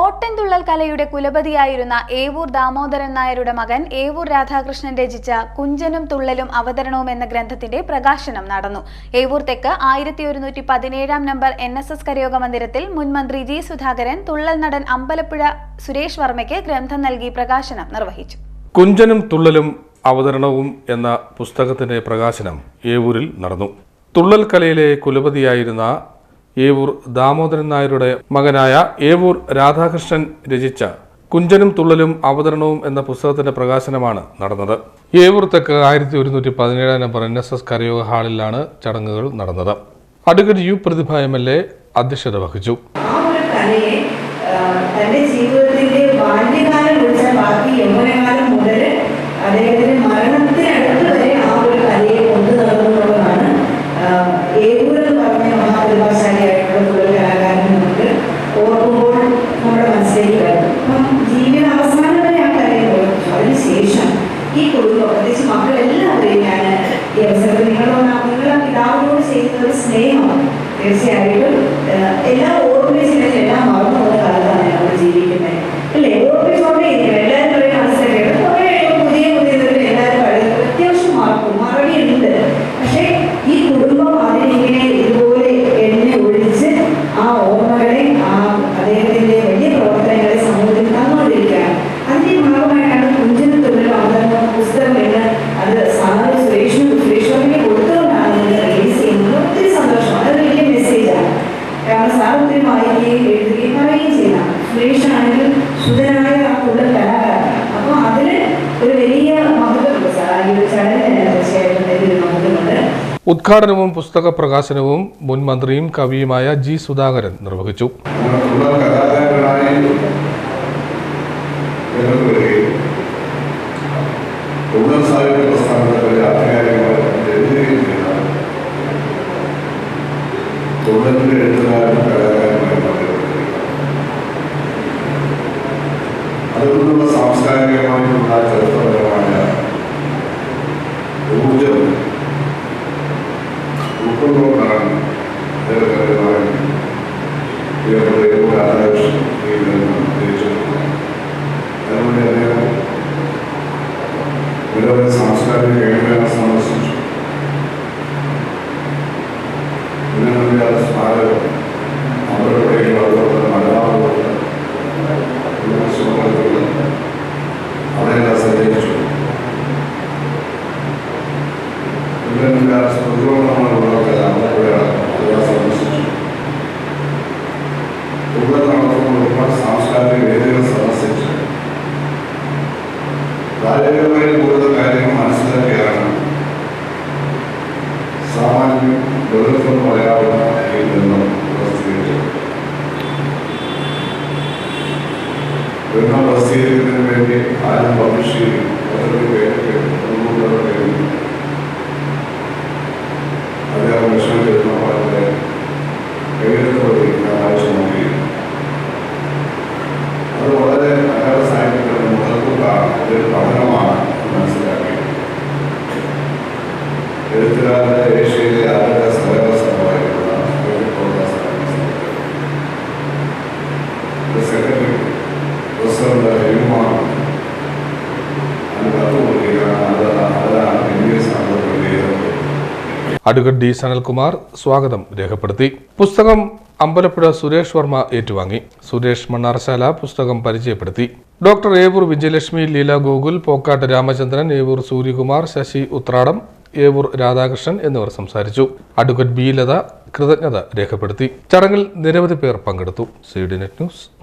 ഓട്ടൻതുള്ളൽ കലയുടെ കുലപതിയായിരുന്ന ഏവൂർ ദാമോദരൻ നായരുടെ മകൻ ഏവൂർ രാധാകൃഷ്ണൻ രചിച്ച കുഞ്ചനും തുള്ളലും അവതരണവും എന്ന ഗ്രന്ഥത്തിന്റെ പ്രകാശനം നടന്നു. ഏവൂർ തെക്ക് ആയിരത്തി ഒരുന്നൂറ്റി പതിനേഴാം നമ്പർ എൻ എസ് എസ് കരയോഗ മന്ദിരത്തിൽ മുൻമന്ത്രി ജി സുധാകരൻ തുള്ളൽ നടൻ അമ്പലപ്പുഴ സുരേഷ് വർമ്മയ്ക്ക് ഗ്രന്ഥം നൽകി പ്രകാശനം നിർവഹിച്ചു. കുഞ്ചനും തുള്ളലും അവതരണവും എന്ന പുസ്തകത്തിന്റെ പ്രകാശനം ഏവൂരിൽ നടന്നു. തുള്ളൽ കലയിലെ കുലപതിയായിരുന്ന ഏവൂർ ദാമോദരൻ നായരുടെ മകനായ ഏവൂർ രാധാകൃഷ്ണൻ രചിച്ച കുഞ്ചനും തുള്ളലും അവതരണവും എന്ന പുസ്തകത്തിന്റെ പ്രകാശനമാണ് നടന്നത്. ഏവൂർ തെക്ക് ആയിരത്തി ഒരുന്നൂറ്റി പതിനേഴാം നമ്പർ എൻ എസ് എസ് കരയോഗ ഹാളിലാണ് ചടങ്ങുകൾ നടന്നത്. Advocate U Prathibha M L A അധ്യക്ഷത വഹിച്ചു. ജീവിതത്തിന്റെ ബാല്യകാലം മുതൽ ബാക്കി മുതൽ അദ്ദേഹത്തിന്റെ ഈ കുടുംബം പ്രത്യേകിച്ച് മക്കളെല്ലാവരെയും ഞാൻ ഈ അവസരത്തിൽ നിങ്ങളോട് നിങ്ങളെ പിതാവിനോട് ചെയ്യുന്ന ഒരു സ്നേഹം തീർച്ചയായിട്ടും എല്ലാം അത് സാധാരണ സുരേഷിനും സുരേഷ്വറിനെ കൊടുത്തുകൊണ്ടാണ് ഇത് റിലീസ് ചെയ്യുന്നത്. ഒത്തിരി സന്തോഷം. അത് വലിയ മെസ്സേജാണ് കാരണം സാർ ഒത്തിരി വായിക്കുകയും എഴുതുകയും പറയുകയും ചെയ്യണം സുരേഷ് ആണെങ്കിൽ ശുദ്ധനായ ആ കൂടുതൽ കലാകാരനാണ്. അപ്പോൾ അതിന് ഒരു വലിയ മഹത്വമുണ്ട് സാർ. ഈ ഒരു ചടങ്ങിന് തീർച്ചയായിട്ടും വലിയൊരു മഹത്വമുണ്ട്. ഉദ്ഘാടനവും പുസ്തക പ്രകാശനവും മുൻ മന്ത്രിയും കവിയുമായ ജി സുധാകരൻ നിർവഹിച്ചു. അതുകൊണ്ടുള്ള സാംസ്കാരികമായിട്ടുള്ള ചരിത്രപരമായ ഊർജം ഉൾക്കൊണ്ടുകൊണ്ടാണ് അദ്ദേഹം പ്രിയപ്പെട്ട രാധാകൃഷ്ണൻ ഈ ഗ്രന്ഥം രചിച്ചിട്ടുള്ളത്. അതുകൊണ്ട് അദ്ദേഹം നിരവധി സാംസ്കാരിക സന്ദർശിച്ചു കൂടുതൽ നടത്തുന്ന ഒരുപാട് സാംസ്കാരിക വേദികൾ സന്ദർശിച്ച് പ്രായോഗികമായി കൂടുതൽ കാര്യങ്ങൾ മനസ്സിലാക്കിയാണ് പ്രസിദ്ധീകരിക്കുന്നതിന് വേണ്ടി ആരും പബ്ലിഷ് ചെയ്യും അതൊരു പേരൊക്കെ ഒന്നുകൂടെ പേരും. അദ്ദേഹം വിഷമിച്ചിരുന്ന വളരെ എഴുതത്തോടെ ഞാൻ വായിച്ചു നോക്കി അത് വളരെ മലയാള സാഹിത്യത്തിന്റെ മുതൽക്കൂട്ടാണ് ഒരു പഠനമാണ് മനസ്സിലാക്കി. എഴുത്തുകാരുടെ ഏഷ്യയിലെ അഡ്വക്കേറ്റ് ഡി സനൽകുമാർ സ്വാഗതം രേഖപ്പെടുത്തി. പുസ്തകം അമ്പലപ്പുഴ സുരേഷ് വർമ്മ ഏറ്റുവാങ്ങി. സുരേഷ് മണ്ണാർശാല പുസ്തകം പരിചയപ്പെടുത്തി. ഡോക്ടർ ഏവൂർ വിജയലക്ഷ്മി ലീല ഗോകുൽ പോക്കാട്ട് രാമചന്ദ്രൻ ഏവൂർ സൂര്യകുമാർ ശശി ഉത്രാടം ഏവൂർ രാധാകൃഷ്ണൻ എന്നിവർ സംസാരിച്ചു. അഡ്വക്കേറ്റ് ബി ലത കൃതജ്ഞത രേഖപ്പെടുത്തി. ചടങ്ങിൽ നിരവധി പേർ പങ്കെടുത്തു. C D net news